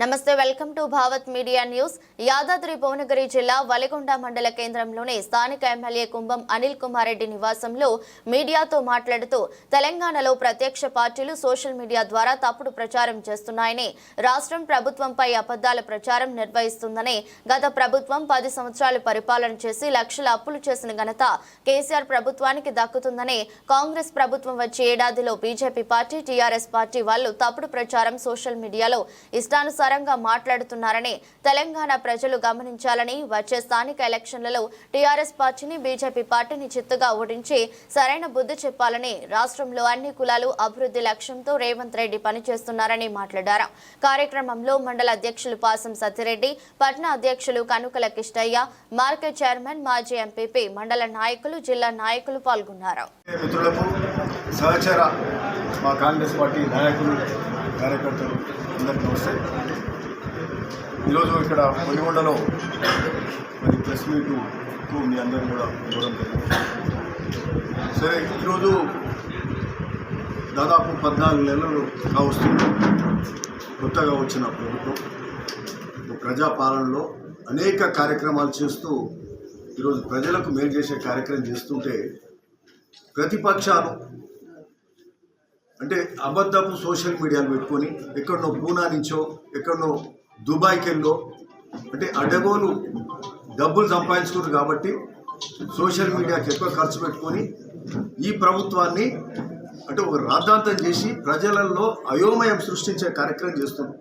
నమస్తే welcome to Bhavath media news. Yadadri Bhuvanagiri జిల్లా వలిగొండ మండల కేంద్రంలోని స్థానిక ఎమ్మెల్యే కుంభం అనిల్ కుమార్ రెడ్డి నివాసంలో మీడియాతో మాట్లాడుతూ తెలంగాణలో ప్రత్యక్ష పార్టీలు సోషల్ మీడియా ద్వారా తప్పుడు ప్రచారం చేస్తున్నాయని రాష్ట్రం ప్రభుత్వంపై అబద్దాల ప్రచారం నిర్వహిస్తుందని గత ప్రభుత్వం పది సంవత్సరాలు పరిపాలన చేసి లక్షల అప్పులు చేసిన ఘనత కేసీఆర్ ప్రభుత్వానికి దక్కుతుందని కాంగ్రెస్ ప్రభుత్వం వచ్చే ఏడాదిలో బీజేపీ పార్టీ టీఆర్ఎస్ పార్టీ వాళ్ళు తప్పుడు ప్రచారం సోషల్ మీడియాలో ఇష్టానుసారంగా మాట్లాడుతున్నారని తెలంగాణ ప్రజలు గమనించాలని వచ్చే స్థానిక ఎలక్షన్లలో టీఆర్ఎస్ పార్టీని బీజేపీ పార్టీని చిత్తుగా ఓడించి సరైన బుద్ధి చెప్పాలని రాష్ట్రంలో అన్ని కులాలు అభివృద్ధి లక్ష్యంతో రేవంత్ రెడ్డి పనిచేస్తున్నారని మాట్లాడారు. కార్యక్రమంలో మండల అధ్యక్షులు పాసం సత్యరెడ్డి పట్న అధ్యక్షులు కనుకల కిష్టయ్య మార్కెట్ చైర్మన్ మాజీ ఎంపీపీ మండల నాయకులు జిల్లా నాయకులు పాల్గొన్నారు. మిత్రులకు సహచర మా కాంగ్రెస్ పార్టీ నాయకులు కార్యకర్తలు అందరికీ నమస్తే. ఈరోజు ఇక్కడ పొలిగొండలో మరి ప్రెస్ మీటుకు మీ అందరూ కూడా ఇవ్వడం జరిగింది. సరే ఈరోజు దాదాపు పద్నాలుగు నెలలు కావస్తుంది కొత్తగా వచ్చిన ప్రభుత్వం. ప్రజాపాలనలో అనేక కార్యక్రమాలు చేస్తూ ఈరోజు ప్రజలకు మేలు చేసే కార్యక్రమం చేస్తుంటే ప్రతిపక్షాలు అంటే అబద్ధపు సోషల్ మీడియాలు పెట్టుకొని ఎక్కడనో పూనా నుంచో ఎక్కడనో దుబాయ్కి వెళ్ళో అంటే అడగోలు డబ్బులు సంపాదించుకుంటారు కాబట్టి సోషల్ మీడియాకి ఎక్కువ ఖర్చు పెట్టుకొని ఈ ప్రభుత్వాన్ని అంటే ఒక రాద్ధాంతం చేసి ప్రజలలో అయోమయం సృష్టించే కార్యక్రమం చేస్తుంది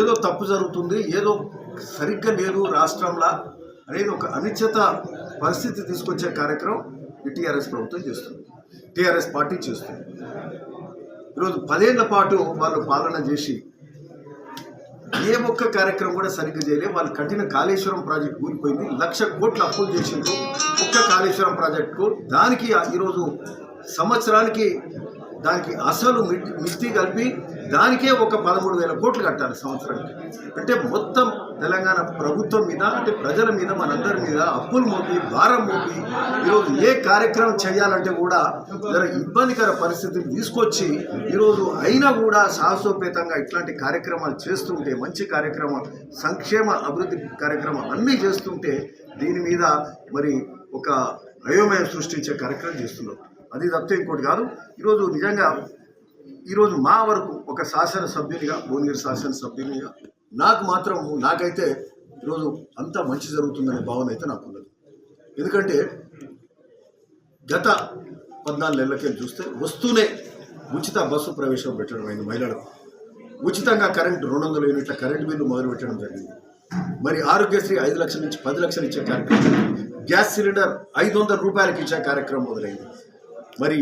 ఏదో తప్పు జరుగుతుంది ఏదో సరిగ్గా లేదు రాష్ట్రంలో అనేది ఒక అనిశ్చిత పరిస్థితి తీసుకొచ్చే కార్యక్రమం ఈ టీఆర్ఎస్ ప్రభుత్వం చేస్తుంది. టీఆర్ఎస్ పార్టీ చేస్తుంది. ఈరోజు పదేళ్ళ పాటు వాళ్ళు పాలన చేసి ఏ ఒక్క కార్యక్రమం కూడా సరిగ్గా చేయలేదు. వాళ్ళు కట్టిన కాళేశ్వరం ప్రాజెక్ట్ కూలిపోయింది లక్ష కోట్లు అప్పులు చేసిండ్రు. ఒక్క కాళేశ్వరం ప్రాజెక్టుకు దానికి ఈరోజు సంవత్సరానికి దానికి అసలు మిస్తి కలిపి దానికే ఒక పదమూడు వేల కోట్లు కట్టాలి సంవత్సరానికి. అంటే మొత్తం తెలంగాణ ప్రభుత్వం మీద అంటే ప్రజల మీద మనందరి మీద అప్పులు మోపి భారం మోపి ఈరోజు ఏ కార్యక్రమం చేయాలంటే కూడా జర ఇబ్బందికర పరిస్థితిని తీసుకొచ్చి ఈరోజు అయినా కూడా సాహసోపేతంగా ఇట్లాంటి కార్యక్రమాలు చేస్తుంటే మంచి కార్యక్రమం సంక్షేమ అభివృద్ధి కార్యక్రమం అన్నీ చేస్తుంటే దీని మీద మరి ఒక అయోమయం సృష్టించే కార్యక్రమం చేస్తున్నారు. అది తప్పితే ఇంకోటి కాదు. ఈరోజు నిజంగా ఈరోజు మా వరకు ఒక శాసనసభ్యునిగా భువనగిరి శాసనసభ్యునిగా నాకు మాత్రం నాకైతే ఈరోజు అంతా మంచి జరుగుతుందనే భావన అయితే నాకు ఉన్నది. ఎందుకంటే గత పద్నాలుగు నెలలకే చూస్తే వస్తూనే ఉచిత బస్సు ప్రవేశం పెట్టడం అయింది మహిళలకు. ఉచితంగా కరెంట్ రెండు వందల యూనిట్ల కరెంట్ బిల్లు మొదలు పెట్టడం జరిగింది. మరి ఆరోగ్యశ్రీ ఐదు లక్షల నుంచి పది లక్షలు ఇచ్చే కార్యక్రమం. గ్యాస్ సిలిండర్ ఐదు వందల రూపాయలకి ఇచ్చే కార్యక్రమం మొదలైంది. మరి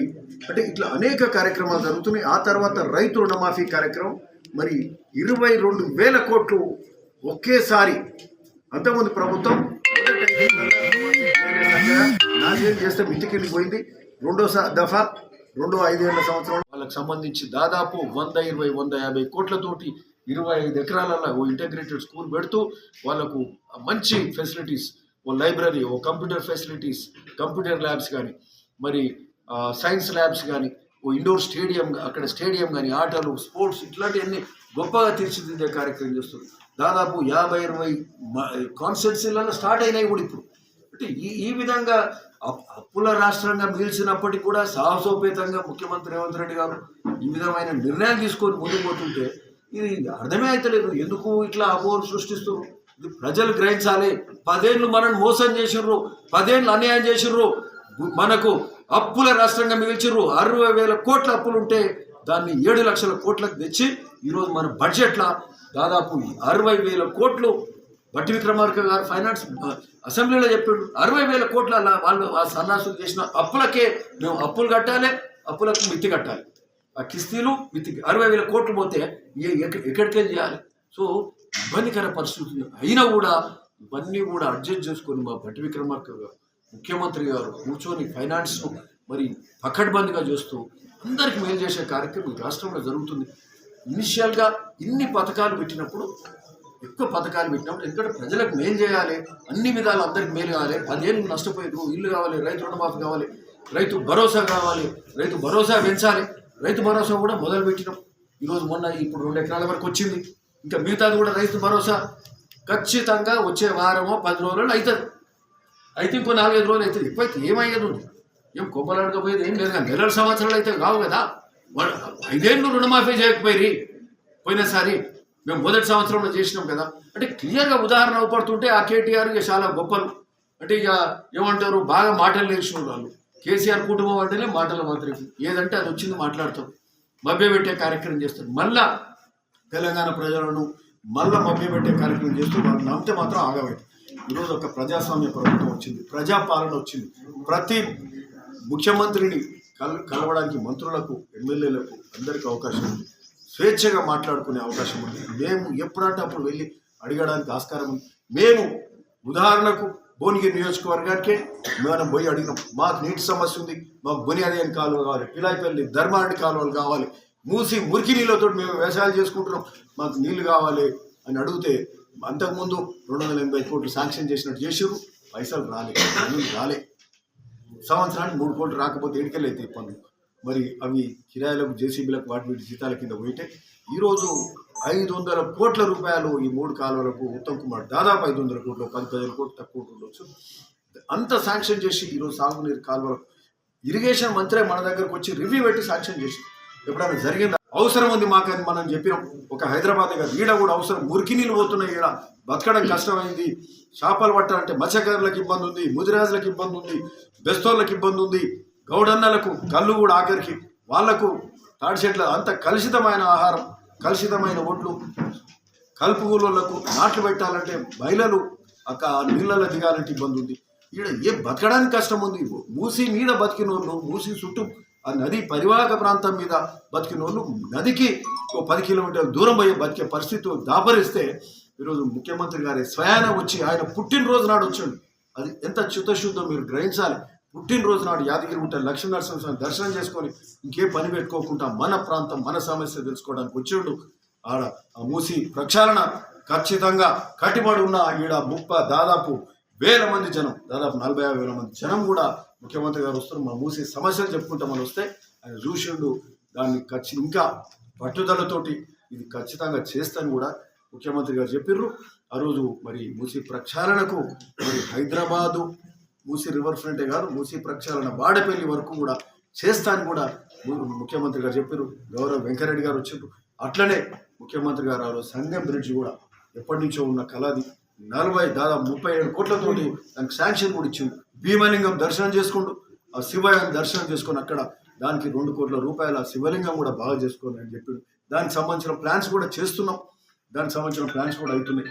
అంటే ఇట్లా అనేక కార్యక్రమాలు జరుగుతున్నాయి. ఆ తర్వాత రైతు రుణమాఫీ కార్యక్రమం మరి ఇరవై రెండు వేల కోట్లు ఒకేసారి అంతకుముందు ప్రభుత్వం నాశనం చేస్తే మితికింది పోయింది రెండో స- దఫా రెండో ఐదేళ్ళ సంవత్సరం వాళ్ళకి సంబంధించి దాదాపు వంద ఇరవై వంద యాభై కోట్లతోటి ఇరవై ఐదు ఎకరాలలో ఓ ఇంటగ్రేటెడ్ స్కూల్ పెడుతూ వాళ్ళకు మంచి ఫెసిలిటీస్ ఓ లైబ్రరీ ఓ కంప్యూటర్ ఫెసిలిటీస్ కంప్యూటర్ ల్యాబ్స్ కానీ మరి సైన్స్ ల్యాబ్స్ కానీ ఓ ఇండోర్ స్టేడియం అక్కడ స్టేడియం కానీ ఆటలు స్పోర్ట్స్ ఇట్లాంటివన్నీ గొప్పగా తీర్చిదిద్దే కార్యక్రమం చేస్తుంది. దాదాపు యాభై ఇరవై కాన్స్టిట్యూన్సీలలో స్టార్ట్ అయినాయి కూడా ఇప్పుడు. అంటే ఈ ఈ విధంగా అప్పుల రాష్ట్రంగా మిగిల్చినప్పటికీ కూడా సాహసోపేతంగా ముఖ్యమంత్రి రేవంత్ రెడ్డి గారు ఈ విధమైన నిర్ణయాలు తీసుకొని ముందుకు పోతుంటే ఇది అర్థమే అవుతలేదు ఎందుకు ఇట్లా అపోహలు సృష్టిస్తారు ఇది ప్రజలు గ్రహించాలి. పదేళ్ళు మనల్ని మోసం చేసిర్రు. పదేళ్ళు అన్యాయం చేసిర్రు. మనకు అప్పుల రాష్ట్రంగా మిగిల్చిర్రు. అరవై వేల కోట్ల అప్పులు ఉంటే దాన్ని ఏడు లక్షల కోట్లకు తెచ్చి ఈరోజు మన బడ్జెట్లో దాదాపు అరవై వేల కోట్లు బట్టి విక్రమార్క గారు ఫైనాన్స్ అసెంబ్లీలో చెప్పాడు. అరవై వేల కోట్ల వాళ్ళు ఆ సన్నాసులు చేసిన అప్పులకే మేము అప్పులు కట్టాలి అప్పులకు మిత్తి కట్టాలి. ఆ కిస్తీలు మిత్తి అరవై వేల కోట్లు పోతే ఏ- ఎక్క- చేయాలి? సో ఇబ్బందికర పరిస్థితులు. అయినా కూడా ఇవన్నీ కూడా అడ్జస్ట్ చేసుకొని మా బట్టి విక్రమార్క గారు ముఖ్యమంత్రి గారు కూర్చొని ఫైనాన్స్ను మరి పకడ్బందీగా చూస్తూ అందరికీ మేలు చేసే కార్యక్రమం ఈ రాష్ట్రంలో జరుగుతుంది. ఇనిషియల్గా ఇన్ని పథకాలు పెట్టినప్పుడు ఎక్కువ పథకాలు పెట్టినప్పుడు ఎందుకంటే ప్రజలకు మేలు చేయాలి అన్ని విధాలు అందరికి మేలు కావాలి పదేళ్ళు నష్టపోయారు ఇల్లు కావాలి రైతు రుణమాఫీ కావాలి రైతు భరోసా కావాలి రైతు భరోసా పెంచాలి రైతు భరోసా కూడా మొదలు పెట్టినాం. ఈరోజు మొన్న ఇప్పుడు రెండు ఎకరాల వరకు వచ్చింది. ఇంకా మిగతాది కూడా రైతు భరోసా ఖచ్చితంగా వచ్చే వారమో పది రోజుల్లో అవుతుంది. అయితే ఇంకో నాలుగైదు రోజులు అవుతుంది. ఇప్పుడైతే ఏమయ్యేది ఉంది? ఏం కొబ్బలాడకపోయేది ఏం లేదు కానీ నెలల సంవత్సరాలు అయితే కావు కదా. ఐదేళ్ళు రుణమాఫీ చేయకపోయి పోయినసారి మేము మొదటి సంవత్సరంలో చేసినాం కదా. అంటే క్లియర్గా ఉదాహరణ అవపడుతుంటే ఆ కేటీఆర్ ఇక చాలా గొప్పలు. అంటే ఇక ఏమంటారు? బాగా మాటలు నేర్చిన వాళ్ళు. కేసీఆర్ కుటుంబం అంటేనే మాటల మాత్రం ఏదంటే అది వచ్చింది మాట్లాడతాం మభ్యపెట్టే కార్యక్రమం చేస్తారు. మళ్ళా తెలంగాణ ప్రజలను మళ్ళా మభ్యపెట్టే కార్యక్రమం చేస్తూ వాళ్ళు నమ్మితే మాత్రం ఆగమైంది ఈరోజు ఒక ప్రజాస్వామ్య ప్రభుత్వం వచ్చింది ప్రజాపాలన వచ్చింది. ప్రతి ముఖ్యమంత్రిని కల్ కలవడానికి మంత్రులకు ఎమ్మెల్యేలకు అందరికీ అవకాశం ఉంది. స్వేచ్ఛగా మాట్లాడుకునే అవకాశం ఉంది. మేము ఎప్పుడంటే అప్పుడు వెళ్ళి అడగడానికి ఆస్కారం ఉంది. మేము ఉదాహరణకు భువనగిరి నియోజకవర్గానికే మనం పోయి అడిగినాం మాకు నీటి సమస్య ఉంది మాకు బునియాదయం కాలువలు కాలువ కావాలి పిలాయిపల్లి ధర్మారెడ్డి కాలువలు కావాలి మూసి మురికి నీళ్ళతో మేము వ్యవసాయాలు చేసుకుంటున్నాం మాకు నీళ్ళు కావాలి అని అడిగితే అంతకుముందు రెండు వందల ఎనభై కోట్లు శాంక్షన్ చేసినట్టు చేసారు పైసలు రాలే పనులు రాలే. సంవత్సరానికి మూడు కోట్లు రాకపోతే ఎడికెళ్ళి అయితే పనులు మరి అవి కిరాయిలకు జేసీబీలకు వాటి వీటి జీతాల కింద పోయితే ఈరోజు ఐదు వందల కోట్ల రూపాయలు ఈ మూడు కాలువలకు ఉత్తమ్ కుమార్ దాదాపు ఐదు వందల కోట్లు పది పదిహేను కోట్లు తక్కువ ఉండొచ్చు అంత శాంక్షన్ చేసి ఈరోజు సాగునీరు కాలువలకు ఇరిగేషన్ మంత్రే మన దగ్గరకు వచ్చి రివ్యూ పెట్టి శాంక్షన్ చేసి ఎప్పుడైనా జరిగిందా? అవసరం ఉంది మాకు అని మనం చెప్పినాం. ఒక హైదరాబాద్ కాదు ఈడ కూడా అవసరం. మురికి నీళ్ళు పోతున్నాయి ఈడ. బతకడం కష్టమైంది. చేపలు పట్టాలంటే మత్స్యకారులకు ఇబ్బంది ఉంది. ముదిరాజులకు ఇబ్బంది ఉంది. బెస్తోళ్ళకి ఇబ్బంది ఉంది. గౌడన్నలకు కళ్ళు కూడా ఆఖరికి వాళ్ళకు తాడి చెట్ల అంత కలుషితమైన ఆహారం కలుషితమైన ఒడ్లు. కలుపు ఊళ్ళకు నాట్లు పెట్టాలంటే మహిళలు అక్క నీళ్ళలో దిగాలంటే ఇబ్బంది ఉంది. ఈడ ఏ బతకడానికి కష్టం ఉంది? మూసి మీద బతికినోళ్ళు మూసి చుట్టూ ఆ నది పరివాహక ప్రాంతం మీద బతికిన వాళ్ళు నదికి ఓ పది కిలోమీటర్ల దూరం పోయి బతికే పరిస్థితి దాపరిస్తే ఈరోజు ముఖ్యమంత్రి గారి స్వయాన వచ్చి ఆయన పుట్టినరోజు నాడు వచ్చాడు. అది ఎంత చిత్తశుద్ధం మీరు గ్రహించాలి. పుట్టినరోజు నాడు యాదగిరి గుట్ట లక్ష్మీ నరసింహస్వామి దర్శనం చేసుకొని ఇంకే పని పెట్టుకోకుండా మన ప్రాంతం మన సమస్య తెలుసుకోవడానికి వచ్చిండు. ఆడ ఆ మూసి ప్రక్షాళన ఖచ్చితంగా కట్టుబడి ఉన్న ఈడ ముప్ప దాదాపు వేల మంది జనం దాదాపు నలభై యాభై వేల మంది జనం కూడా ముఖ్యమంత్రి గారు వస్తారు మన మూసి సమస్యలు చెప్పుకుంటామని వస్తే ఆయన చూసిండు దాన్ని ఖచ్చి ఇంకా పట్టుదలతోటి ఇది ఖచ్చితంగా చేస్తాను కూడా ముఖ్యమంత్రి గారు చెప్పిర్రు. ఆ రోజు మరి మూసి ప్రక్షాళనకు మరి హైదరాబాదు మూసి రివర్ ఫ్రంటే కాదు మూసి ప్రక్షాళన వాడపల్లి వరకు కూడా చేస్తాను కూడా ముఖ్యమంత్రి గారు చెప్పారు గౌరవ వెంకరెడ్డి గారు వచ్చారు అట్లనే ముఖ్యమంత్రి గారు ఆ రోజు సంగం బ్రిడ్జ్ కూడా ఎప్పటి నుంచో ఉన్న కళది నలభై దాదాపు ముప్పై ఏడు కోట్లతోటి దానికి శాంక్షన్ కూడా ఇచ్చింది భీమలింగం దర్శనం చేసుకుంటూ ఆ శివయ్యని దర్శనం చేసుకొని అక్కడ దానికి రెండు కోట్ల రూపాయల శివలింగం కూడా బాగా చేసుకోండి అని చెప్పి దానికి సంబంధించిన ప్లాన్స్ కూడా చేస్తున్నాం. దానికి సంబంధించిన ప్లాన్స్ కూడా అవుతున్నాయి.